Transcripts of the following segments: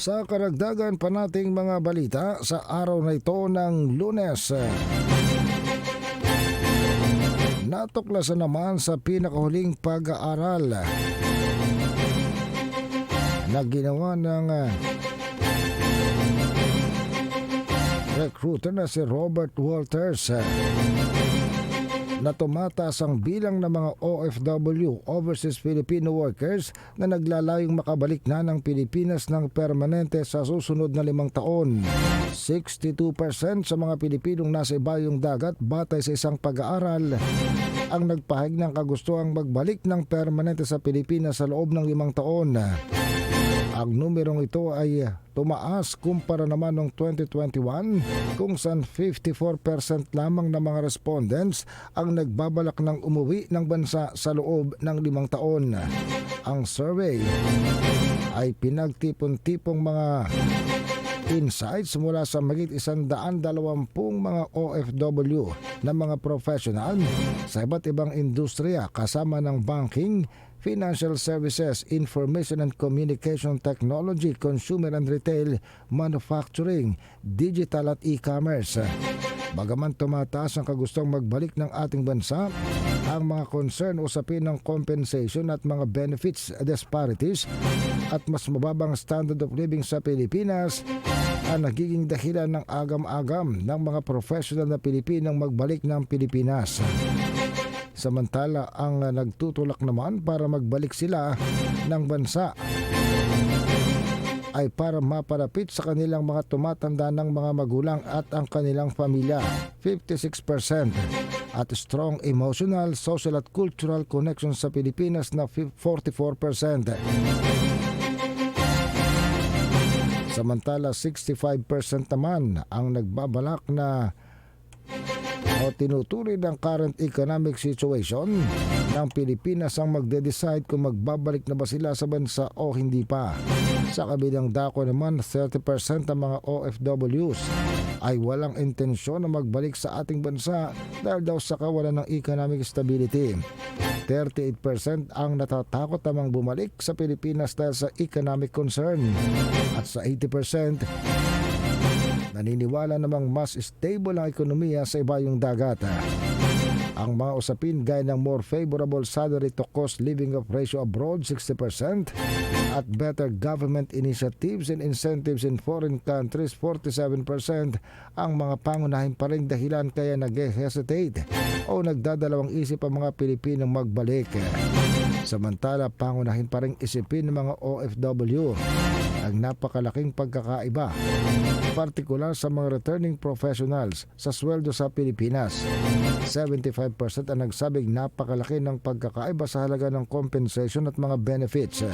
Sa karagdagan pa nating mga balita sa araw na ito ng lunes. Natuklasan naman sa pinakahuling pag-aaral na ginawa ng ah, recruiter na si Robert Walters na tumataas ang bilang ng mga OFW, Overseas Filipino Workers, na naglalayong makabalik na ng Pilipinas ng permanente sa susunod na limang taon. 62% sa mga Pilipinong nasa ibayong dagat batay sa isang pag-aaral ang nagpahig ng kagustuhang magbalik ng permanente sa Pilipinas sa loob ng limang taon. Ang numerong ito ay tumaas kumpara naman noong 2021 kung saan 54% lamang ng mga respondents ang nagbabalak ng umuwi ng bansa sa loob ng limang taon. Ang survey ay pinagtipon-tipong mga insights mula sa magit isang daan dalawampung mga OFW na mga professional sa iba't ibang industriya kasama ng banking, financial services, information and communication technology, consumer and retail, manufacturing, digital at e-commerce. Bagaman tumataas ang kagustong magbalik ng ating bansa, ang mga concern usapin ng compensation at mga benefits disparities at mas mababang standard of living sa Pilipinas ang nagiging dahilan ng agam-agam ng mga professional na Pilipinang magbalik ng Pilipinas. Samantala ang nagtutulak naman para magbalik sila ng bansa ay para maparapit sa kanilang mga tumatanda ng mga magulang at ang kanilang pamilya 56% at strong emotional, social at cultural connection sa Pilipinas na 44%. Samantala 65% naman ang nagbabalak na o tinutuloy ng current economic situation ng Pilipinas ang magde-decide kung magbabalik na ba sila sa bansa o hindi pa. Sa kabilang dako naman, 30% ng mga OFWs ay walang intensyon na magbalik sa ating bansa dahil daw sa kawalan ng economic stability. 38% ang natatakot namang bumalik sa Pilipinas dahil sa economic concern. At sa 80%, naniniwala namang mas stable ang ekonomiya sa ibayong dagat. Ang mga usapin gaya ng more favorable salary to cost living of ratio abroad 60% at better government initiatives and incentives in foreign countries 47% ang mga pangunahin pa rin dahilan kaya nag-hesitate o nagdadalawang isip ang mga Pilipinong magbalik. Samantala, pangunahin pa rin isipin ng mga OFW ang napakalaking pagkakaiba, partikular sa mga returning professionals sa sweldo sa Pilipinas. 75% ang nagsabing napakalaki ng pagkakaiba sa halaga ng compensation at mga benefits.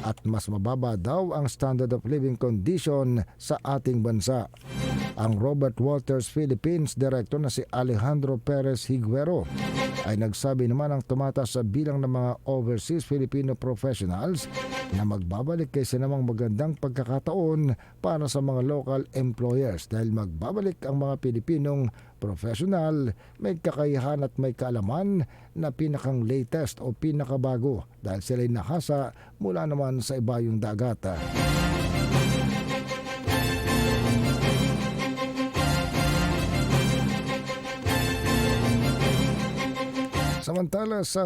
At mas mababa daw ang standard of living condition sa ating bansa. Ang Robert Walters Philippines Director na si Alejandro Perez Higuero ay nagsabi naman ang tumataas sa bilang ng mga overseas Filipino professionals na magbabalik kaysa namang magandang pagkakataon para sa mga local employers dahil magbabalik ang mga Pilipinong professional may kakayahan at may kaalaman na pinakang latest o pinakabago dahil sila'y nakasa mula naman sa ibayong dagat. Samantala sa